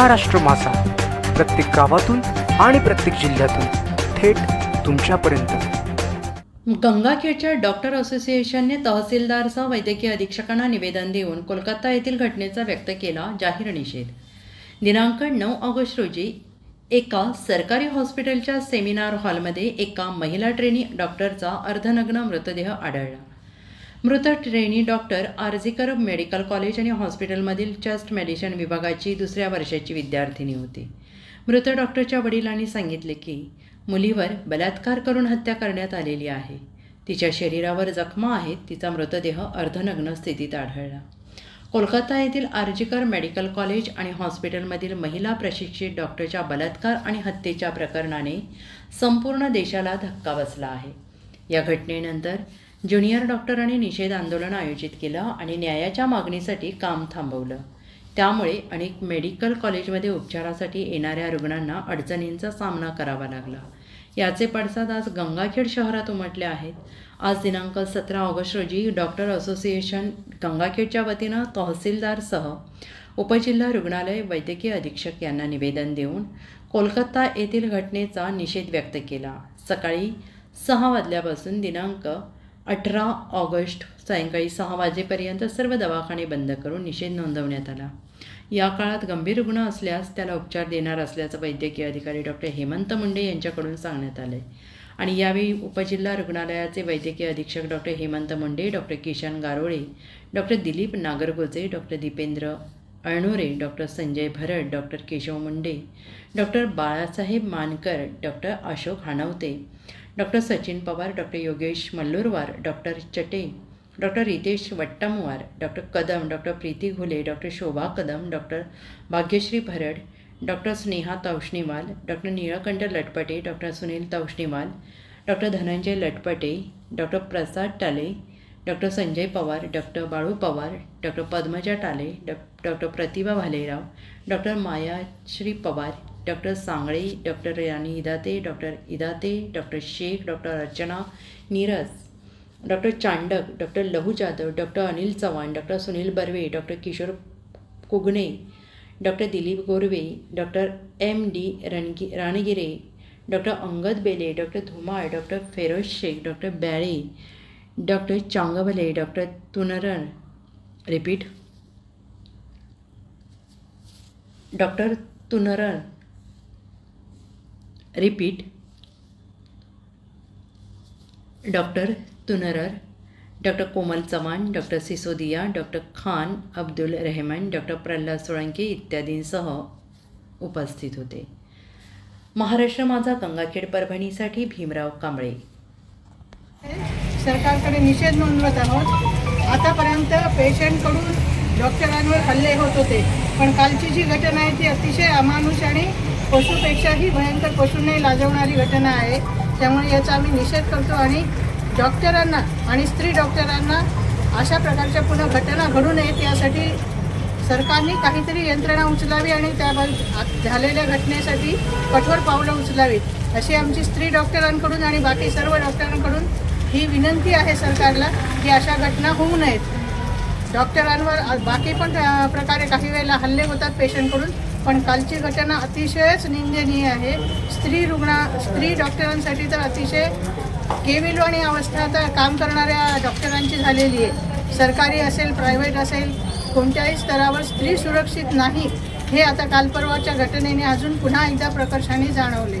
महाराष्ट्र मासा. प्रत्येक गावातून आणि प्रत्येक जिल्ह्यातून थेट तुमच्यापर्यंत. गंगाखेडच्या डॉक्टर असोसिएशनने तहसीलदारसह वैद्यकीय अधीक्षकांना निवेदन देऊन कोलकाता येथील घटनेचा व्यक्त केला जाहीर निषेध. दिनांक नऊ ऑगस्ट रोजी एका सरकारी हॉस्पिटलच्या सेमिनार हॉलमध्ये एका महिला ट्रेनी डॉक्टरचा अर्धनग्न मृतदेह आढळला. मृत trainee doctor RG Kar medical college आणि हॉस्पिटलमधील चेस्ट मेडिसिन विभागाची दुसऱ्या वर्षाची विद्यार्थिनी होती. मृत डॉक्टरच्या वडिलांनी सांगितले की मुलीवर बलात्कार करून हत्या करण्यात आलेली आहे. तिच्या शरीरावर जखमा आहेत तिचा मृतदेह अर्धनग्न स्थितीत आढळला. कोलकाता येथील आर्जिकर मेडिकल कॉलेज आणि हॉस्पिटलमधील महिला प्रशिक्षित डॉक्टरच्या बलात्कार आणि हत्येच्या प्रकरणाने संपूर्ण देशाला धक्का बसला आहे. या घटनेनंतर ज्युनियर डॉक्टरांनी निषेध आंदोलन आयोजित केलं आणि न्यायाच्या मागणीसाठी काम थांबवलं. त्यामुळे अनेक मेडिकल कॉलेजमध्ये उपचारासाठी येणाऱ्या रुग्णांना अडचणींचा सामना करावा लागला. याचे पडसाद आज गंगाखेड शहरात उमटले आहेत. आज दिनांक सतरा ऑगस्ट रोजी डॉक्टर असोसिएशन गंगाखेडच्या वतीनं तहसीलदारसह उपजिल्हा रुग्णालय वैद्यकीय अधीक्षक यांना निवेदन देऊन कोलकाता येथील घटनेचा निषेध व्यक्त केला. सकाळी सहा वाजल्यापासून दिनांक अठरा ऑगस्ट सायंकाळी सहा वाजेपर्यंत सर्व दवाखाने बंद करून निषेध नोंदवण्यात आला. या काळात गंभीर रुग्ण असल्यास त्याला उपचार देणार असल्याचं वैद्यकीय अधिकारी डॉक्टर हेमंत मुंडे यांच्याकडून सांगण्यात आले आणि यावेळी उपजिल्हा रुग्णालयाचे वैद्यकीय अधीक्षक doctor Hemant Munde doctor Kishan Garole doctor Dilip Nagargoje doctor Dipendra Alnure doctor Sanjay Bharad doctor Keshav Munde doctor Balasaheb Mankar doctor Ashok Hanwate doctor Sachin Pawar doctor Yogesh Mallurwar doctor Chate doctor Ritesh Wattamwar doctor Kadam doctor Preeti Ghule doctor Shobha Kadam doctor Bhagyashree Bharad doctor Sneha Taushniwal doctor Nilkanth Latpate doctor Sunil Taushniwal doctor Dhananjay Latpate doctor Prasad Tale doctor Sanjay Pawar doctor Balu Pawar doctor Padmaja Tale डॉ doctor Pratibha Bhalerao doctor Mayashree Pawar doctor Sangle doctor Rani Idate doctor Idate doctor Shaikh doctor Archana Neeraj doctor Chandak doctor Lahu Jadhav doctor Anil Chavan doctor Sunil Barve doctor Kishor Kugane doctor Dilip Gorve doctor M D Rangi Rangire doctor Angad Bele doctor Dhumal doctor Feroz Shaikh doctor Bele doctor Changwale doctor तुनरन repeat. Doctor तुनरन repeat. Doctor तुनरर doctor Komal Chavan doctor Sisodia doctor Khan Abdul Rahman doctor Pralhad Solanki इत्यादींसह उपस्थित होते. महाराष्ट्र माझा गंगाखेड परभणीसाठी भीमराव कांबळे. सरकारकडे निषेध नोंदवत आहोत. आतापर्यंत पेशंटकडून डॉक्टरांवर हल्ले होत होते. पण कालची जी घटना आहे ती अतिशय अमानुष आणि पशुपेक्षाही भयंकर पशूने लाजवणारी घटना आहे. त्यामुळे याचा आम्ही निषेध करतो आणि डॉक्टरांना आणि स्त्री डॉक्टरांना अशा प्रकारच्या पुन्हा घटना घडू नयेत यासाठी सरकारने काहीतरी यंत्रणा उचलावी आणि त्या झालेल्या घटनेसाठी कठोर पावलं उचलावीत. अशी आमची स्त्री डॉक्टरांकडून आणि बाकी सर्व डॉक्टरांकडून ही विनंती आहे सरकारला की अशा घटना होऊ नयेत. डॉक्टरांवर बाकी पण प्रकारे काही वेळेला हल्ले होतात पेशंटकडून पण कालची घटना अतिशयच निंदनीय आहे. स्त्री रुग्णा स्त्री डॉक्टरांसाठी तर अतिशय केविलवाणी अवस्था तर काम करणाऱ्या डॉक्टरांची झालेली आहे. सरकारी असेल प्रायव्हेट असेल कोणत्याही स्तरावर स्त्री सुरक्षित नाही हे आता कालपर्वाच्या घटनेने अजून पुन्हा एकदा प्रकर्षाने जाणवले.